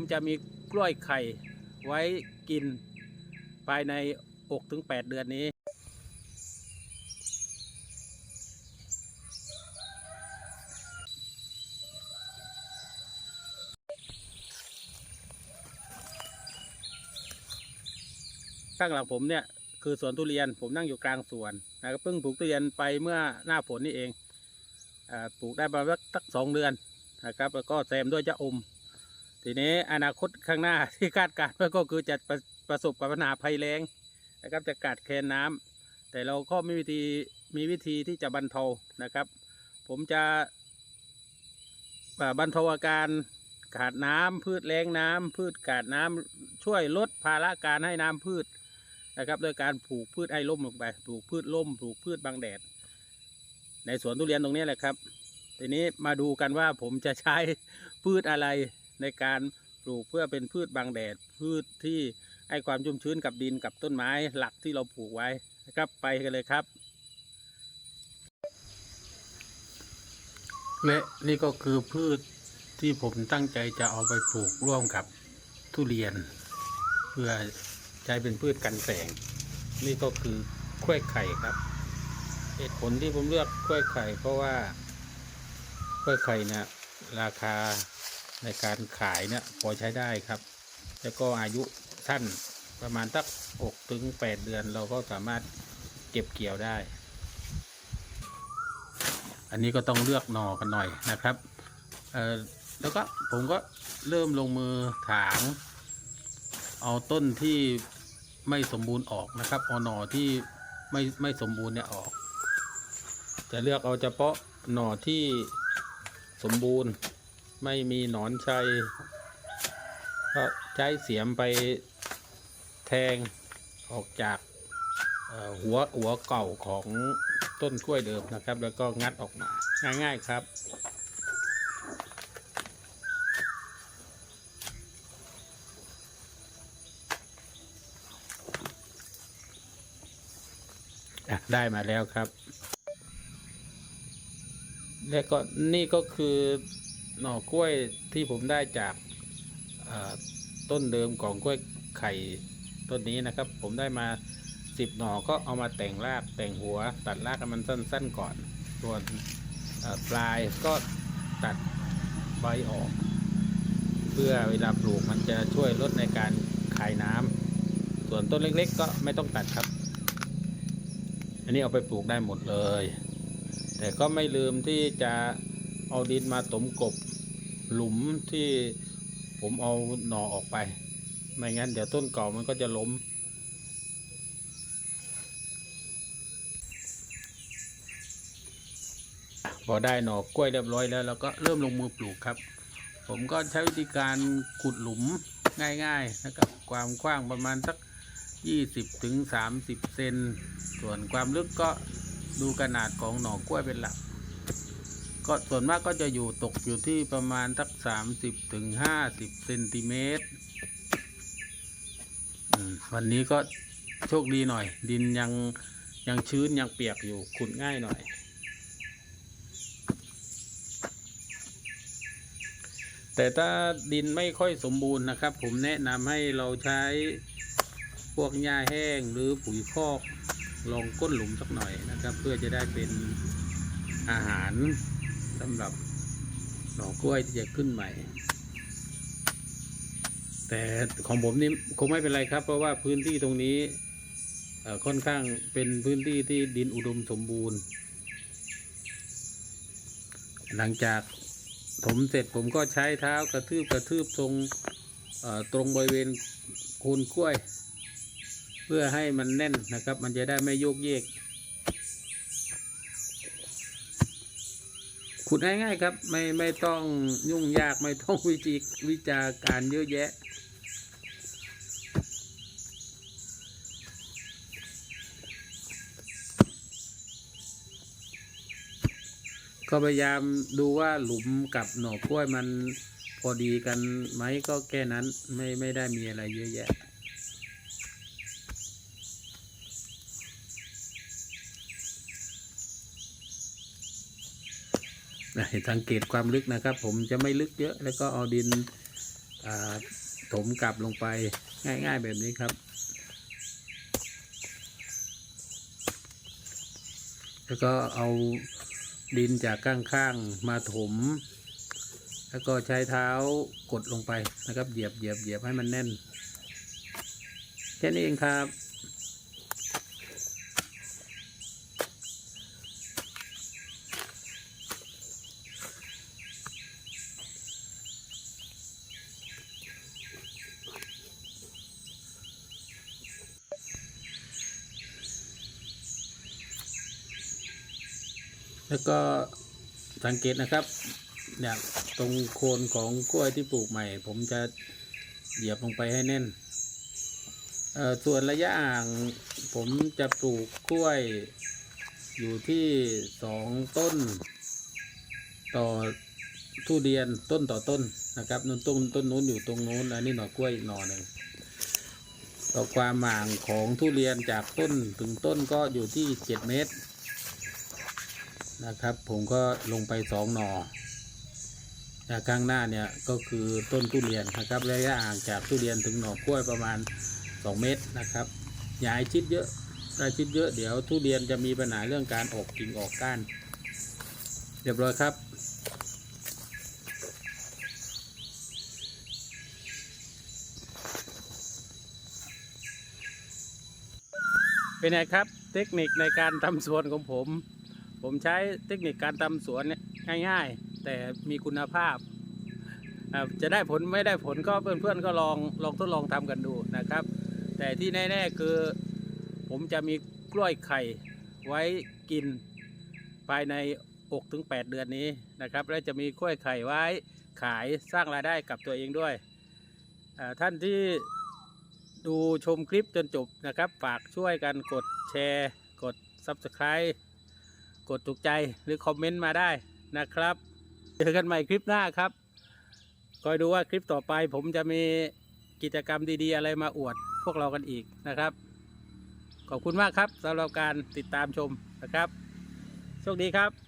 ผมจะมีกล้วยไข่ไว้กินภายในอกถึง8เดือนนี้ข้างหลังผมเนี่ยคือสวนทุเรียนผมนั่งอยู่กลางสวนนะครับเพิ่งปลูกทุเรียนไปเมื่อหน้าฝนนี่เองอปลูกได้ประมาณสักสองเดือนนะครับ แล้วก็แซมด้วยจะอม ทีนี้อนาคตข้างหน้าที่คาดการณ์ไว้ก็คือจะประประสบกับปัญหาภัยแล้งนะครับจะกัดแคลนน้ำแต่เราก็มีวิธีมีวิธีที่จะบรรเทานะครับ ผมจะบรรเทาอาการขาดน้ำพืชแล้งน้ำพืชขาดน้ำช่วยลดภาระการให้น้ำพืชนะครับโดยการปลูกพืชให้ร่มลงไปปลูกพืชร่มปลูกพืชบังแดด ในสวนทุเรียนตรงนี้แหละครับ ทีนี้มาดูกันว่าผมจะใช้พืชอะไร ในการปลูกเพื่อเป็นพืชบังแดด พืชที่ให้ความชุ่มชื้นกับดินกับต้นไม้หลักที่เราปลูกไว้นะครับไปกันเลยครับ และนี่ก็คือพืชที่ผมตั้งใจจะเอาไปปลูกร่วมกับทุเรียน เพื่อใช้เป็นพืชกันแสง นี่ก็คือกล้วยไข่ครับเหตุผลที่ผมเลือกกล้วยไข่เพราะว่ากล้วยไข่เนี่ยราคา ในการขายเนี่ยพอใช้ได้ครับ แล้วก็อายุสั้นประมาณสัก6ถึง8เดือนเราก็สามารถเก็บเกี่ยวได้ อันนี้ก็ต้องเลือกหน่อกันหน่อยนะครับแล้วก็ผมก็เริ่มลงมือถาง เอาต้นที่ไม่สมบูรณ์ออกนะครับ เอาหน่อที่ไม่ไม่สมบูรณ์เนี่ยออก จะเลือกเอาเฉพาะหน่อที่สมบูรณ์ ไม่มีหนอนชัย ก็ใช้เสียมไปแทงออกจากหัวหัวเก่าของต้นกล้วยเดิมนะครับ แล้วก็งัดออกมาง่าย ๆครับได้มาแล้วครับ และก็นี่ก็คือ หน่อกล้วยที่ผมได้จากต้นเดิมของกล้วยไข่ต้นนี้นะครับ ผมได้มาสิบหน่อก็เอามาแต่งรากแต่งหัว ตัดรากมันสั้น ๆก่อน ส่วนปลายก็ตัดใบออก เพื่อเวลาปลูกมันจะช่วยลดในการคายน้ำส่วนต้นเล็ก ๆ ก็ไม่ต้องตัดครับ อันนี้เอาไปปลูกได้หมดเลย แต่ก็ไม่ลืมที่จะเอาดินมาถมกบ หลุมที่ผมเอาหน่อออกไป ไม่งั้นเดี๋ยวต้นเก่ามันก็จะล้ม พอได้หน่อกล้วยเรียบร้อยแล้วเราก็เริ่มลงมือปลูกครับ ผมก็ใช้วิธีการขุดหลุมง่ายๆนะครับ ความกว้างประมาณสัก 20ถึง30เซน ส่วนความลึกก็ดูขนาดของหน่อกล้วยเป็นหลัก ก็ส่วนมากก็จะอยู่ตกอยู่ที่ประมาณสัก30ถึง50เซนติเมตรวันนี้ก็โชคดีหน่อย ดินยังยังชื้นยังเปียกอยู่ขุดง่ายหน่อย แต่ถ้าดินไม่ค่อยสมบูรณ์นะครับ ผมแนะนำให้เราใช้พวกหญ้าแห้งหรือปุ๋ยคอกลองก้นหลุมสักหน่อยนะครับ เพื่อจะได้เป็นอาหาร สำหรับหน่อกล้วยที่จะขึ้นใหม่ แต่ของผมนี่คงไม่เป็นไรครับ เพราะว่าพื้นที่ตรงนี้ค่อนข้างเป็นพื้นที่ที่ดินอุดมสมบูรณ์ หลังจากถมเสร็จผมก็ใช้เท้ากระทืบกระทืบตรงตรงบริเวณโคนกล้วย เพื่อให้มันแน่นนะครับ มันจะได้ไม่โยกเยก ขุดง่ายๆครับ ไม่ไม่ต้องยุ่งยากไม่ต้องวิจิวิจารการเยอะแยะ ก็พยายามดูว่าหลุมกับหน่อกล้วยมันพอดีกันไหมก็แค่นั้นไม่ไม่ได้มีอะไรเยอะแยะ สังเกตความลึกนะครับ ผมจะไม่ลึกเยอะ แล้วก็เอาดินถมกลับลงไปง่าย ๆ แบบนี้ครับ แล้วก็เอาดินจากข้างๆมาถม แล้วก็ใช้เท้ากดลงไปนะครับ เหยียบเหยียบเหยียบให้มันแน่น แค่นี้เองครับ แล้วก็สังเกตนะครับเนี่ยตรงโคนของกล้วยที่ปลูกใหม่ ผมจะเหยียบลงไปให้แน่นส่วนระยะห่างผมจะปลูกกล้วย อยู่ที่สองต้น ต่อทุเรียนต้นต่อต้นนะครับนู่นต้นต้นนู้นอยู่ตรงนู้นอันนี้หน่อกล้วยหน่อหนึ่งต่อความห่างของทุเรียนจากต้นถึงต้นก็อยู่ที่เจ็ดเมตร นะครับ ผมก็ลงไปสองหนอจากข้างหน้าเนี่ยก็คือต้นทุเรียนนะครับระยะห่างจากทุเรียนถึงหน่อกล้วยประมาณ 2 เมตรนะครับอย่าให้ชิดเยอะถ้าชิดเยอะเดี๋ยวทุเรียนจะมีปัญหาเรื่องการออกกิ่งออกก้าน เรียบร้อยครับ เป็นไงครับเทคนิคในการทำสวนของผม ผมใช้เทคนิคการทำสวนเนี่ยง่ายๆ แต่มีคุณภาพ จะได้ผลไม่ได้ผลก็เพื่อนๆก็ลองลองทดลองทำกันดูนะครับ แต่ที่แน่ๆคือผมจะมีกล้วยไข่ไว้กินภายในอกถึง8เดือนนี้นะครับ และจะมีกล้วยไข่ไว้ขายสร้างรายได้กับตัวเองด้วย ท่านที่ดูชมคลิปจนจบนะครับ ฝากช่วยกันกดแชร์ กด Subscribe กดถูกใจหรือคอมเมนต์มาได้นะครับ เจอกันใหม่คลิปหน้าครับ คอยดูว่าคลิปต่อไป ผมจะมีกิจกรรมดีๆ อะไรมาอวดพวกเรากันอีกนะครับ ขอบคุณมากครับสำหรับการติดตามชมนะครับโชคดีครับ